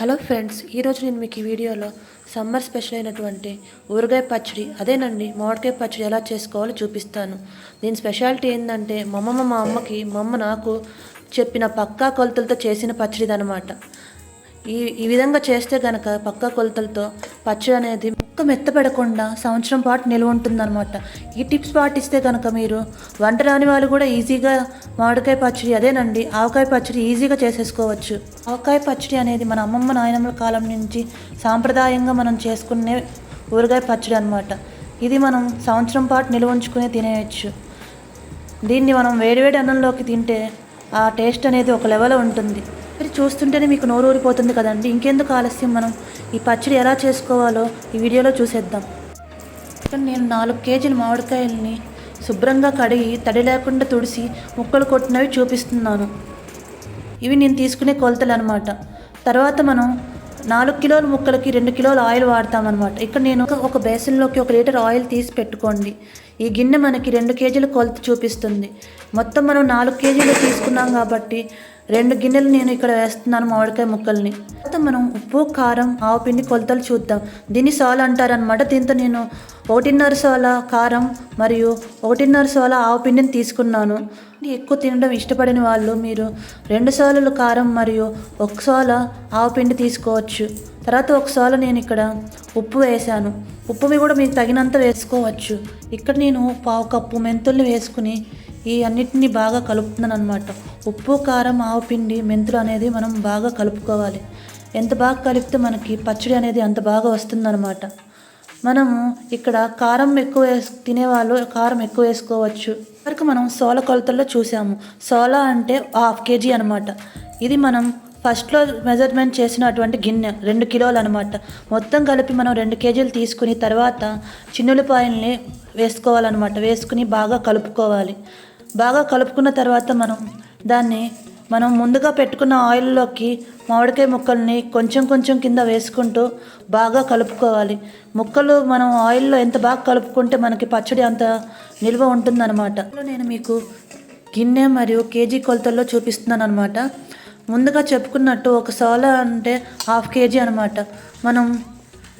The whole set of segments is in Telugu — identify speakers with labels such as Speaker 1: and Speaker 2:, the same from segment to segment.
Speaker 1: హలో ఫ్రెండ్స్ ఈరోజు నేను మీకు ఈ వీడియోలో సమ్మర్ స్పెషల్ అయినటువంటి ఊరగాయ పచ్చడి అదేనండి మామిడికాయ పచ్చడి ఎలా చేసుకోవాలో చూపిస్తాను. దీని స్పెషాలిటీ ఏంటంటే మా అమ్మమ్మ మా అమ్మకి మా అమ్మ నాకు చెప్పిన పక్కా కొలతలతో చేసిన పచ్చడిది అనమాట ఈ ఈ విధంగా చేస్తే కనుక పక్కా కొలతలతో పచ్చడి అనేది ముక్క మెత్తపడకుండా సంవత్సరం పాటు నిల్వ ఉంటుందన్నమాట. ఈ టిప్స్ పాటిస్తే కనుక మీరు వంట రాని వాళ్ళు కూడా ఈజీగా మామిడికాయ పచ్చడి అదేనండి ఆవకాయ పచ్చడి ఈజీగా చేసేసుకోవచ్చు. ఆవకాయ పచ్చడి అనేది మన అమ్మమ్మ నాయనమ్మల కాలం నుంచి సాంప్రదాయంగా మనం చేసుకునే ఊరగాయ పచ్చడి అనమాట ఇది మనం సంవత్సరం పాటు నిల్వ ఉంచుకునే తినేయచ్చు. దీన్ని మనం వేడివేడి అన్నంలోకి తింటే ఆ టేస్ట్ అనేది ఒక లెవెల్ ఉంటుంది. మీరు చూస్తుంటేనే మీకు నోరు ఊరిపోతుంది కదండి. ఇంకెందుకు ఆలస్యం మనం? ఈ పచ్చడి ఎలా చేసుకోవాలో ఈ వీడియోలో చూసేద్దాం. ఇక్కడ నేను నాలుగు కేజీల మామిడికాయల్ని శుభ్రంగా కడిగి తడి లేకుండా తుడిసి ముక్కలు కొట్టినవి చూపిస్తున్నాను. ఇవి నేను తీసుకునే కొలతలు అనమాట తర్వాత మనం నాలుగు కిలోల ముక్కలకి రెండు కిలోల ఆయిల్ వాడతామన్నమాట. ఇక్కడ నేను ఒక- బేసన్లోకి ఒక లీటర్ ఆయిల్ తీసి పెట్టుకోండి. ఈ గిన్నె మనకి రెండు కేజీల కొలత చూపిస్తుంది. మొత్తం మనం నాలుగు కేజీలు తీసుకున్నాం కాబట్టి రెండు గిన్నెలు నేను ఇక్కడ వేస్తున్నాను మామిడికాయ ముక్కల్ని. తర్వాత మనం ఉప్పు కారం ఆవుపిండి కొలతలు చూద్దాం. దీన్ని సాల్ అంటారనమాట దీంతో నేను ఒకటిన్నర సోల కారం మరియు ఒకటిన్నర సోల ఆవుపిండిని తీసుకున్నాను. ఎక్కువ తినడం ఇష్టపడిన వాళ్ళు మీరు రెండు సోలలు కారం మరియు ఒక సోల ఆవుపిండి తీసుకోవచ్చు. తర్వాత ఒక సోల నేను ఇక్కడ ఉప్పు వేశాను ఉప్పు కూడా మీకు తగినంత వేసుకోవచ్చు. ఇక్కడ నేను పావు కప్పు మెంతుల్ని వేసుకుని ఈ అన్నిటిని బాగా కలుపుతున్నాను అనమాట ఉప్పు కారం ఆవుపిండి మెంతులు అనేది మనం బాగా కలుపుకోవాలి. ఎంత బాగా కలిపితే మనకి పచ్చడి అనేది అంత బాగా వస్తుందన్నమాట. మనము ఇక్కడ కారం ఎక్కువ వేసు తినేవాళ్ళు కారం ఎక్కువ వేసుకోవచ్చు. వరకు మనం సోల కొలతల్లో చూసాము. సోల అంటే హాఫ్ కేజీ అనమాట ఇది మనం ఫస్ట్లో మెజర్మెంట్ చేసినటువంటి గిన్నె రెండు కిలోలు అనమాట మొత్తం కలిపి మనం రెండు కేజీలు తీసుకుని తర్వాత చిన్నులపాయల్ని వేసుకోవాలన్నమాట. వేసుకుని బాగా కలుపుకోవాలి. బాగా కలుపుకున్న తర్వాత మనం దాన్ని మనం ముందుగా పెట్టుకున్న ఆయిల్లోకి మామిడికాయ ముక్కల్ని కొంచెం కొంచెం కింద వేసుకుంటూ బాగా కలుపుకోవాలి. ముక్కలు మనం ఆయిల్లో ఎంత బాగా కలుపుకుంటే మనకి పచ్చడి అంత నిల్వ ఉంటుందన్నమాట. నేను మీకు గిన్నె మరియు కేజీ కొలతల్లో చూపిస్తున్నాను అనమాట ముందుగా చెప్పుకున్నట్టు ఒక సోల అంటే హాఫ్ కేజీ అనమాట మనం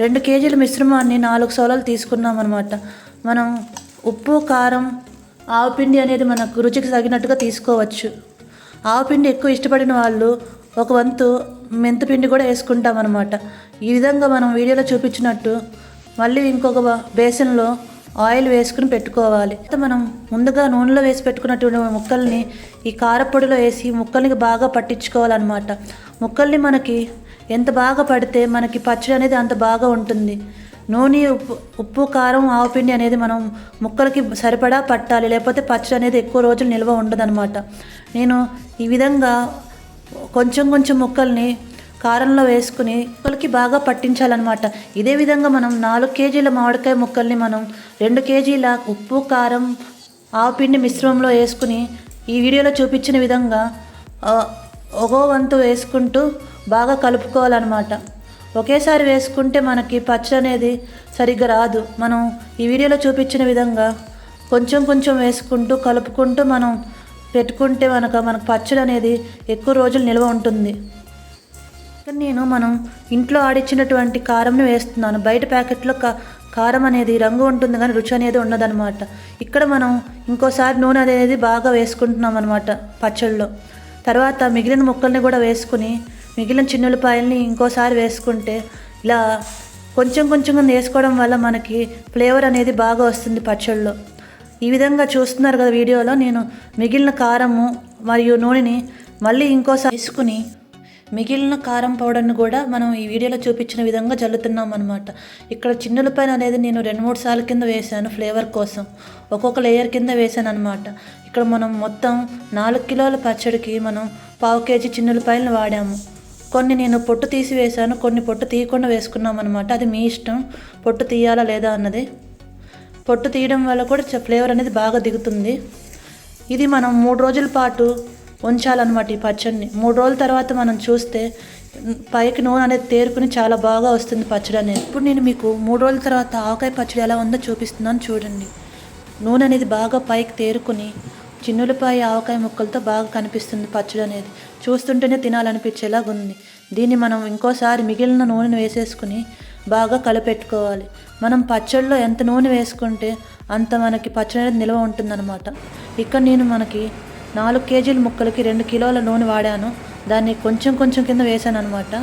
Speaker 1: రెండు కేజీల మిశ్రమాన్ని నాలుగు సోలాలు తీసుకున్నాం అనమాట మనం ఉప్పు కారం ఆవుపిండి అనేది మనకు రుచికి తగినట్టుగా తీసుకోవచ్చు. ఆవు పిండి ఎక్కువ ఇష్టపడిన వాళ్ళు ఒక వంతు మెంతిపిండి కూడా వేసుకుంటాం అనమాట ఈ విధంగా మనం వీడియోలో చూపించినట్టు మళ్ళీ ఇంకొక బేసిన్లో బేసన్లో ఆయిల్ వేసుకుని పెట్టుకోవాలి. మనం ముందుగా నూనెలో వేసి పెట్టుకున్నటువంటి ముక్కల్ని ఈ కారపొడిలో వేసి ముక్కల్ని బాగా పట్టించుకోవాలన్నమాట. ముక్కల్ని మనకి ఎంత బాగా పడితే మనకి పచ్చడి అనేది అంత బాగా ఉంటుంది. నూనె ఉప్పు ఉప్పు కారం ఆవుపిండి అనేది మనం ముక్కలకి సరిపడా పట్టాలి లేకపోతే పచ్చడి అనేది ఎక్కువ రోజులు నిల్వ ఉండదన్నమాట. నేను ఈ విధంగా కొంచెం కొంచెం ముక్కల్ని కారంలో వేసుకుని ముక్కలకి బాగా పట్టించాలన్నమాట. ఇదే విధంగా మనం నాలుగు కేజీల మామిడికాయ ముక్కల్ని మనం రెండు కేజీల ఉప్పు కారం ఆవుపిండి మిశ్రమంలో వేసుకుని ఈ వీడియోలో చూపించిన విధంగా ఒగో వంతు వేసుకుంటూ బాగా కలుపుకోవాలన్నమాట. ఒకేసారి వేసుకుంటే మనకి పచ్చడి అనేది సరిగ్గా రాదు. మనం ఈ వీడియోలో చూపించిన విధంగా కొంచెం కొంచెం వేసుకుంటూ కలుపుకుంటూ మనం పెట్టుకుంటే మనకు మనకు పచ్చడి అనేది ఎక్కువ రోజులు నిల్వ ఉంటుంది. నేను మనం ఇంట్లో ఆడిచ్చినటువంటి కారంని వేస్తున్నాను. బయట ప్యాకెట్లో కా కారం అనేది రంగు ఉంటుంది కానీ రుచి అనేది ఉండదన్నమాట. ఇక్కడ మనం ఇంకోసారి నూనె అనేది బాగా వేసుకుంటున్నాం అనమాట పచ్చళ్ళలో. తర్వాత మిగిలిన ముక్కల్ని కూడా వేసుకుని మిగిలిన చిన్నులపాయల్ని ఇంకోసారి వేసుకుంటే ఇలా కొంచెం కొంచెంగా వేసుకోవడం వల్ల మనకి ఫ్లేవర్ అనేది బాగా వస్తుంది పచ్చళ్ళలో. ఈ విధంగా చూస్తున్నారు కదా వీడియోలో నేను మిగిలిన కారము మరియు నూనెని మళ్ళీ ఇంకోసారి వేసుకుని మిగిలిన కారం పౌడర్ని కూడా మనం ఈ వీడియోలో చూపించిన విధంగా జల్లుతున్నాం అనమాట ఇక్కడ చిన్నులపైన అనేది నేను రెండు మూడు సార్లు కింద వేసాను ఫ్లేవర్ కోసం. ఒక్కొక్క లేయర్ కింద వేసాను అనమాట ఇక్కడ మనం మొత్తం నాలుగు కిలోల పచ్చడికి మనం పావు కేజీ చిన్నులపాయలను వాడాము. కొన్ని నేను పొట్టు తీసి వేసాను కొన్ని పొట్టు తీయకుండా వేసుకున్నాం అనమాట అది మీ ఇష్టం. పొట్టు తీయాలా లేదా అన్నది. పొట్టు తీయడం వల్ల కూడా చ- ఫ్లేవర్ అనేది బాగా దిగుతుంది. ఇది మనం మూడు రోజుల పాటు ఉంచాలన్నమాట ఈ పచ్చడిని. మూడు రోజుల తర్వాత మనం చూస్తే పైకి నూనె అనేది తేరుకుని చాలా బాగా వస్తుంది పచ్చడి అనేది. ఇప్పుడు నేను మీకు మూడు రోజుల తర్వాత ఆవకాయ పచ్చడి ఎలా ఉందో చూపిస్తున్నాను చూడండి. నూనె అనేది బాగా పైకి తేరుకుని చిన్నులపాయ ఆవకాయ ముక్కలతో బాగా కనిపిస్తుంది పచ్చడి అనేది. చూస్తుంటేనే తినాలనిపించేలాగా ఉంది దీన్ని మనం ఇంకోసారి మిగిలిన నూనెను వేసేసుకుని బాగా కలిపెట్టుకోవాలి. మనం పచ్చడిలో ఎంత నూనె వేసుకుంటే అంత మనకి పచ్చడి అనేది నిల్వ ఉంటుందన్నమాట. ఇక్కడ నేను మనకి నాలుగు కేజీల ముక్కలకి రెండు కిలోల నూనె వాడాను. దాన్ని కొంచెం కొంచెం కింద వేసాను అనమాట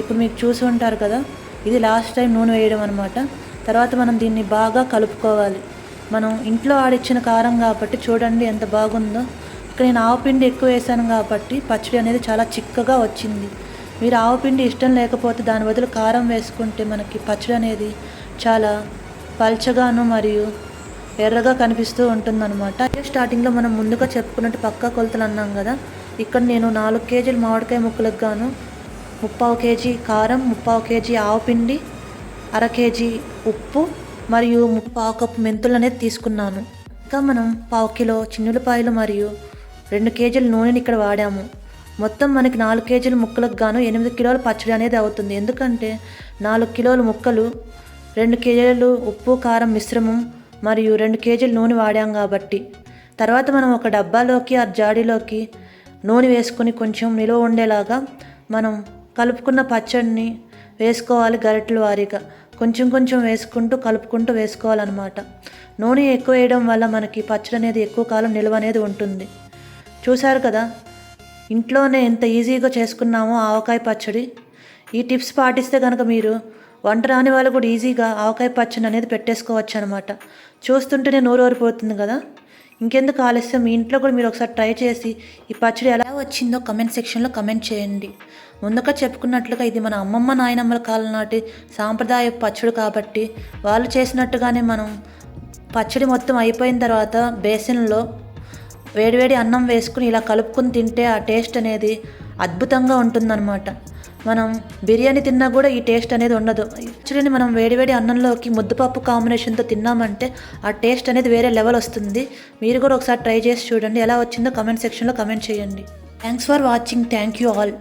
Speaker 1: ఇప్పుడు మీకు చూసి ఉంటారు కదా ఇది లాస్ట్ టైం నూనె వేయడం అనమాట తర్వాత మనం దీన్ని బాగా కలుపుకోవాలి. మనం ఇంట్లో ఆడిచ్చిన కారం కాబట్టి చూడండి ఎంత బాగుందో. ఇక్కడ నేను ఆవపిండి ఎక్కువ వేసాను కాబట్టి పచ్చడి అనేది చాలా చిక్కగా వచ్చింది. మీరు ఆవపిండి ఇష్టం లేకపోతే దాని బదులు కారం వేసుకుంటే మనకి పచ్చడి అనేది చాలా పల్చగాను మరియు ఎర్రగా కనిపిస్తూ ఉంటుందన్నమాట. స్టార్టింగ్లో మనం ముందుగా చెప్పుకున్నట్టు పక్కా కొలతలు అన్నాం కదా. ఇక్కడ నేను నాలుగు కేజీలు మామిడికాయ ముక్కలకు గాను ముప్పావు కేజీ కారం ముప్పావు కేజీ ఆవపిండి అర కేజీ ఉప్పు మరియు పావు కప్పు మెంతులు అనేది తీసుకున్నాను. ఇంకా మనం పావు కిలో చిన్నులపాయలు మరియు రెండు కేజీల నూనెని ఇక్కడ వాడాము. మొత్తం మనకి నాలుగు కేజీల ముక్కలకు గాను ఎనిమిది కిలోల పచ్చడి అనేది అవుతుంది. ఎందుకంటే నాలుగు కిలోల ముక్కలు రెండు కేజీలు ఉప్పు కారం మిశ్రమం మరియు రెండు కేజీలు నూనె వాడాం కాబట్టి. తర్వాత మనం ఒక డబ్బాలోకి ఆ జాడీలోకి నూనె వేసుకుని కొంచెం నిలువ ఉండేలాగా మనం కలుపుకున్న పచ్చడిని వేసుకోవాలి గరిటెల వారీగా. కొంచెం కొంచెం వేసుకుంటూ కలుపుకుంటూ వేసుకోవాలన్నమాట. నూనె ఎక్కువ వేయడం వల్ల మనకి పచ్చడి అనేది ఎక్కువ కాలం నిల్వ అనేది ఉంటుంది. చూశారు కదా? ఇంట్లోనే ఎంత ఈజీగా చేసుకున్నామో ఆవకాయ పచ్చడి. ఈ టిప్స్ పాటిస్తే కనుక మీరు వంట రాని వాళ్ళు కూడా ఈజీగా ఆవకాయ పచ్చడి అనేది పెట్టేసుకోవచ్చు అనమాట చూస్తుంటేనే నోరు ఊరిపోతుంది కదా? ఇంకెందుకు ఆలస్యం? మీ ఇంట్లో కూడా మీరు ఒకసారి ట్రై చేసి ఈ పచ్చడి ఎలా వచ్చిందో కమెంట్ సెక్షన్లో కమెంట్ చేయండి. ముందుగా చెప్పుకున్నట్లుగా ఇది మన అమ్మమ్మ నాయనమ్మల కాలం నాటి సాంప్రదాయ పచ్చడి కాబట్టి వాళ్ళు చేసినట్టుగానే మనం పచ్చడి మొత్తం అయిపోయిన తర్వాత బేసిన్లో వేడివేడి అన్నం వేసుకుని ఇలా కలుపుకుని తింటే ఆ టేస్ట్ అనేది అద్భుతంగా ఉంటుందన్నమాట. మనం బిర్యానీ తిన్నా కూడా ఈ టేస్ట్ అనేది ఉండదు. యాక్చువల్లీ మనం వేడివేడి అన్నంలోకి ముద్దపప్పు కాంబినేషన్తో తిన్నామంటే ఆ టేస్ట్ అనేది వేరే లెవెల్ వస్తుంది. మీరు కూడా ఒకసారి ట్రై చేసి చూడండి. ఎలా వచ్చిందో కమెంట్ సెక్షన్లో కమెంట్ చేయండి. Thanks for watching thank you all